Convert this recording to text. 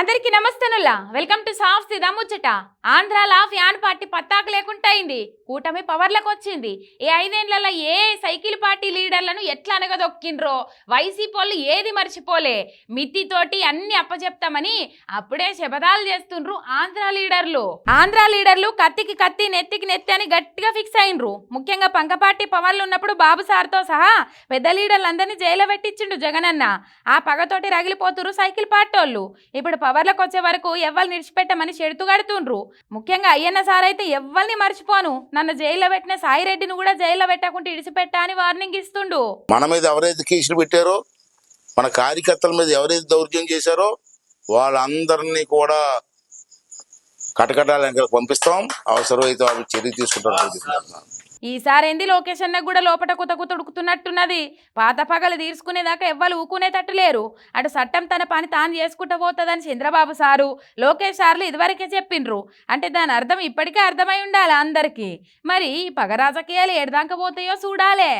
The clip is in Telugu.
అందరికి నమస్తేనుల్లా వెల్కమ్ టు సాఫ్ సిదాముచ్చట ముచ్చట. ఆంధ్రాల ఫ్యాన్ పార్టీ పత్తాకు లేకుండా అయింది. కూటమి పవర్లకు వచ్చింది. ఈ ఐదేళ్ళలో ఏ సైకిల్ పార్టీ లీడర్లను ఎట్లా అనగదొక్కిండ్రో వైసీపీ వాళ్ళు ఏది మర్చిపోలే. మితితోటి అన్ని అప్పచెప్తామని అప్పుడే శబదాలు చేస్తుండ్రు ఆంధ్ర లీడర్లు. ఆంధ్ర లీడర్లు కత్తికి కత్తి నెత్తికి నెత్తి అని గట్టిగా ఫిక్స్ అయినరు. ముఖ్యంగా పంకపార్టీ పవర్లు ఉన్నప్పుడు బాబు సార్తో సహా పెద్ద లీడర్లందరినీ జైల్లో పెట్టించిండు జగనన్న. ఆ పగతోటి రగిలిపోతురు సైకిల్ పార్టోళ్ళు. ఇప్పుడు పవర్లకు వచ్చే వరకు ఎవ్వరు నిడిచిపెట్టమని చెడుతూ కడుతుండ్రు ముఖ్యంగా అయ్యన్న సార్ అయితే ఎవ్వరిని మర్చిపోను. నన్ను జైల్లో పెట్టిన సాయిరెడ్డిని కూడా జైల్లో పెట్టకుండా ఇడిచిపెట్టా అని వార్నింగ్ ఇస్తుండు. మన మీద ఎవరైతే కేసులు పెట్టారో మన కార్యకర్తల మీద ఎవరైతే దౌర్జన్యం చేశారో వాళ్ళందరినీ కూడా కటకటాల పంపిస్తాం. అవసరమైతే వాళ్ళు చర్య తీసుకుంటారు ఈసారి ఏంది లోకేష్ అన్న కూడా లోపట కుత కుత పాత పగలు తీర్చుకునేదాకా ఎవ్వరు ఊకునేటట్టు లేరు. అటు చట్టం తన పని తాను చేసుకుంటూ పోతుందని చంద్రబాబు సారు లోకేష్ సార్లు ఇదివరకే చెప్పిండ్రు. అంటే దాని అర్థం ఇప్పటికే అర్థమై ఉండాలి అందరికీ? మరి ఈ పగ రాజకీయాలు ఏడదాకా పోతాయో చూడాలే.